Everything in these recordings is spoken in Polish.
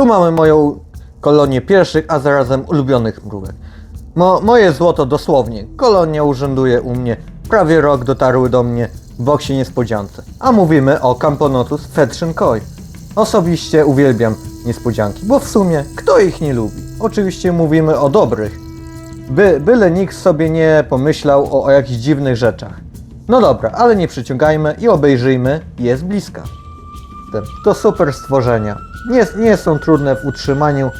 Tu mamy moją kolonię pierwszych, a zarazem ulubionych mrówek. Mo, moje złoto dosłownie. Kolonia urzęduje u mnie. Prawie rok dotarły do mnie w boksie niespodziance. A mówimy o Camponotus Fetchen Koi. Osobiście uwielbiam niespodzianki, bo w sumie kto ich nie lubi? Oczywiście mówimy o dobrych. By, byle nikt sobie nie pomyślał o, o jakichś dziwnych rzeczach. No dobra, ale nie przyciągajmy i obejrzyjmy je z bliska. To super stworzenia. Nie, nie są trudne w utrzymaniu.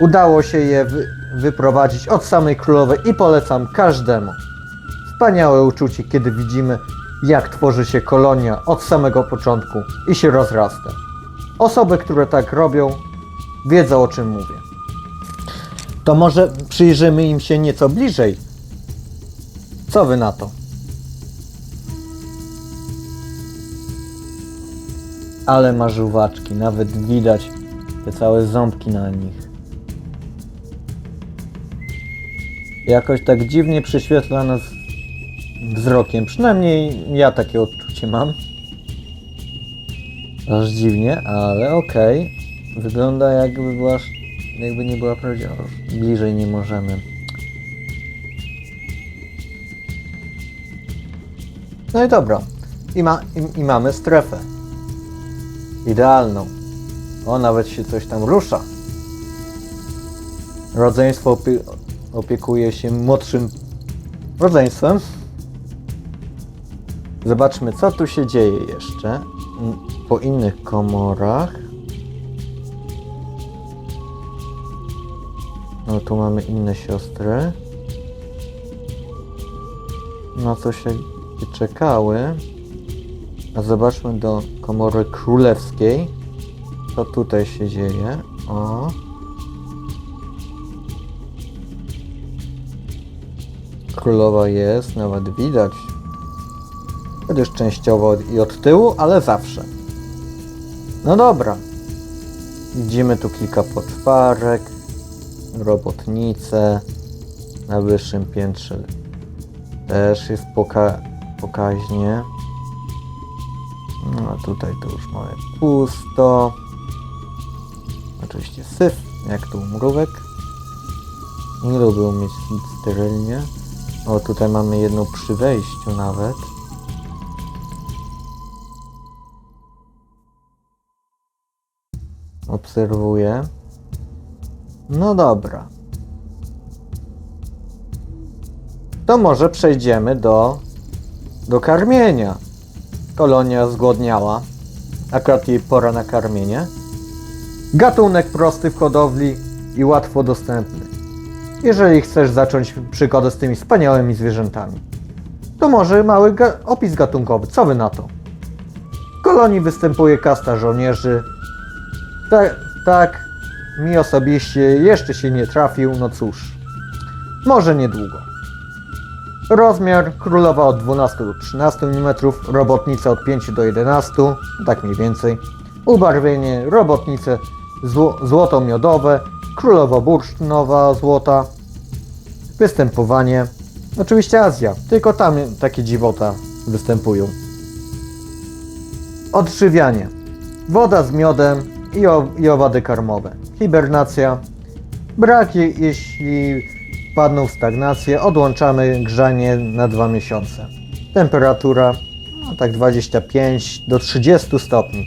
Udało się je wy, wyprowadzić od samej królowej i polecam każdemu. Wspaniałe uczucie, kiedy widzimy, jak tworzy się kolonia od samego początku i się rozrasta. Osoby, które tak robią, wiedzą o czym mówię. To może przyjrzymy im się nieco bliżej. Co wy na to? Ale ma żuwaczki, nawet widać te całe ząbki na nich. Jakoś tak dziwnie przyświetla nas wzrokiem. Przynajmniej ja takie odczucie mam. Aż dziwnie, ale okej. Wygląda jakby była, jakby nie była prawdziwa. Bliżej nie możemy. No i dobra. I, ma, i, i mamy strefę. Idealną. O, nawet się coś tam rusza. Rodzeństwo opie opiekuje się młodszym rodzeństwem. Zobaczmy, co tu się dzieje jeszcze mm, po innych komorach. No, tu mamy inne siostry. Na co się czekały. A zobaczmy do komory królewskiej. Co tutaj się dzieje? O. Królowa jest, nawet widać. Chociaż częściowo i od tyłu, ale zawsze. No dobra. Widzimy tu kilka poczwarek, robotnice. Na wyższym piętrze też jest poka pokaźnie. No tutaj to już mamy pusto. Oczywiście syf, jak tu mrówek. Nie lubią mieć sterylnie. O, tutaj mamy jedną przy wejściu nawet. Obserwuję. No dobra. To może przejdziemy do, do karmienia. Kolonia zgłodniała. Akurat jej pora na karmienie. Gatunek prosty w hodowli i łatwo dostępny. Jeżeli chcesz zacząć przygodę z tymi wspaniałymi zwierzętami, to może mały ga opis gatunkowy. Co wy na to? W kolonii występuje kasta żołnierzy. Tak, tak, mi osobiście jeszcze się nie trafił, no cóż. Może niedługo. Rozmiar królowa od 12 do 13 mm, robotnice od 5 do 11, tak mniej więcej. Ubarwienie robotnice zło, złoto-miodowe, królowo-bursztynowa złota. Występowanie. Oczywiście Azja, tylko tam takie dziwota występują. Odżywianie. Woda z miodem i, i owady karmowe. Hibernacja. Brak, je, jeśli padną w stagnację, odłączamy grzanie na dwa miesiące. Temperatura no tak 25 do 30 stopni.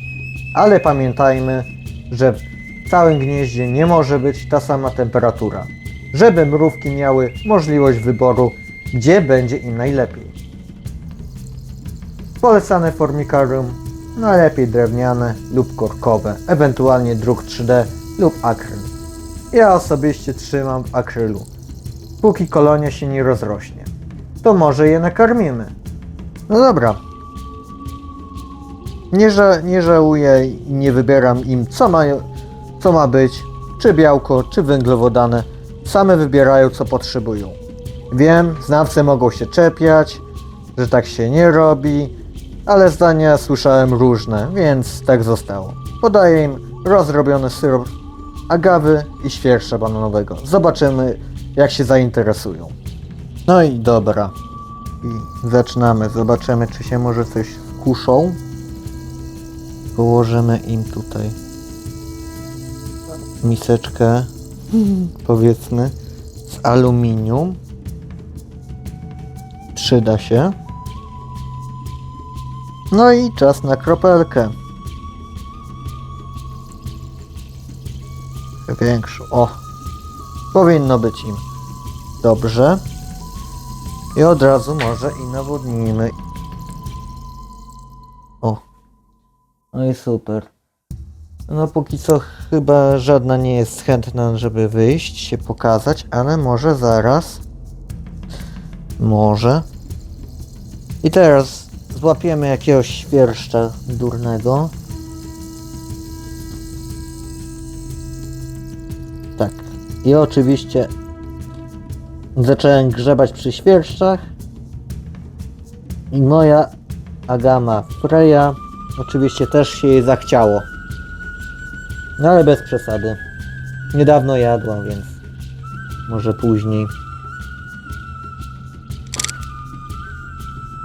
Ale pamiętajmy, że w całym gnieździe nie może być ta sama temperatura, żeby mrówki miały możliwość wyboru, gdzie będzie im najlepiej. Polecane formikarium najlepiej drewniane lub korkowe, ewentualnie druk 3D lub akryl. Ja osobiście trzymam w akrylu. Póki kolonia się nie rozrośnie, to może je nakarmimy. No dobra. Nie, ża- nie żałuję i nie wybieram im co, mają, co ma być, czy białko, czy węglowodany. Same wybierają co potrzebują. Wiem, znawcy mogą się czepiać, że tak się nie robi, ale zdania słyszałem różne, więc tak zostało. Podaję im rozrobiony syrop agawy i świerszcza bananowego. Zobaczymy, jak się zainteresują. No i dobra. I zaczynamy. Zobaczymy, czy się może coś skuszą. Położymy im tutaj miseczkę, powiedzmy, z aluminium. Przyda się. No i czas na kropelkę. Większą. O! Powinno być im. Dobrze. I od razu może i nawodnimy. O. No i super. No póki co chyba żadna nie jest chętna, żeby wyjść, się pokazać, ale może zaraz. Może. I teraz złapiemy jakiegoś świerszcza durnego. I oczywiście zacząłem grzebać przy świerszczach. I moja Agama Freya oczywiście też się jej zachciało. No ale bez przesady. Niedawno jadłam, więc może później.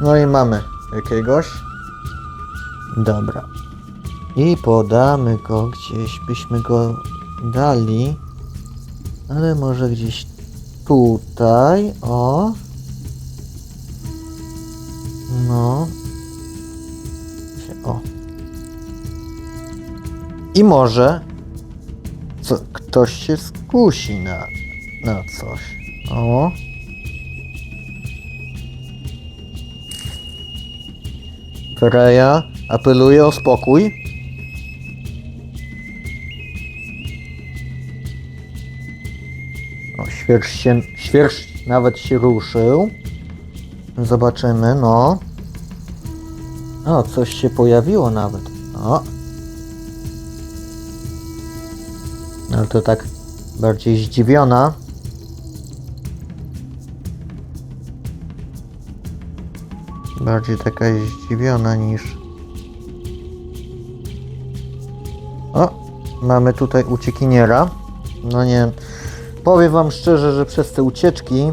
No i mamy jakiegoś. Dobra. I podamy go gdzieś, byśmy go dali. Ale może gdzieś tutaj. O. No. O. I może co, ktoś się skusi na, na coś. O. Freya apeluje o spokój. O, świerszcz się, świerszcz nawet się ruszył. Zobaczymy, no. O, coś się pojawiło nawet. O. Ale to tak bardziej zdziwiona. Bardziej taka zdziwiona niż. O, mamy tutaj uciekiniera. No nie. Powiem wam szczerze, że przez te ucieczki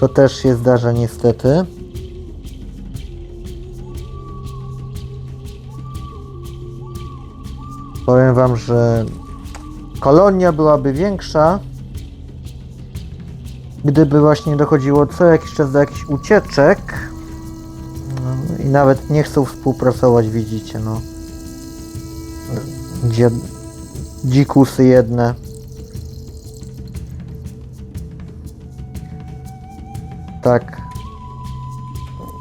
to też się zdarza niestety. Powiem wam, że kolonia byłaby większa, gdyby właśnie dochodziło co jakiś czas do jakichś ucieczek. I nawet nie chcą współpracować, widzicie, no. Dzikusy jedne. Tak.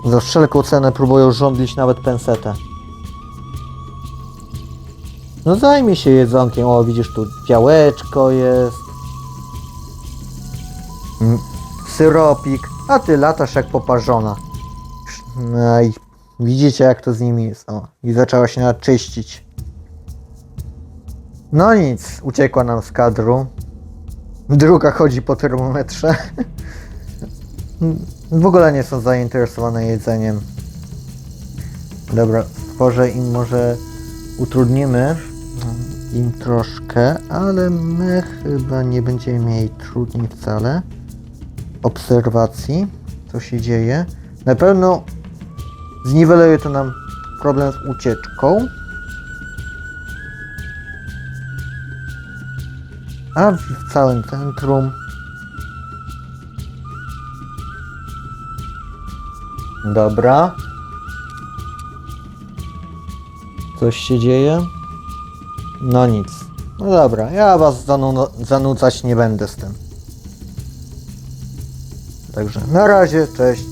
Za wszelką cenę próbują żądlić nawet pensetę. No zajmij się jedzonkiem. O, widzisz tu białeczko jest. Mm, Syropik. A ty latasz jak poparzona. No i widzicie jak to z nimi jest. O, i zaczęła się naczyścić. No nic, uciekła nam z kadru. Druga chodzi po termometrze. W ogóle nie są zainteresowane jedzeniem. Dobra, stworzę im może utrudnimy im troszkę, ale my chyba nie będziemy mieli trudniej wcale. Obserwacji, co się dzieje. Na pewno zniweluje to nam problem z ucieczką. A w całym centrum Dobra. Coś się dzieje? No nic. No dobra, ja was zanu zanudzać nie będę z tym. Także na razie, cześć.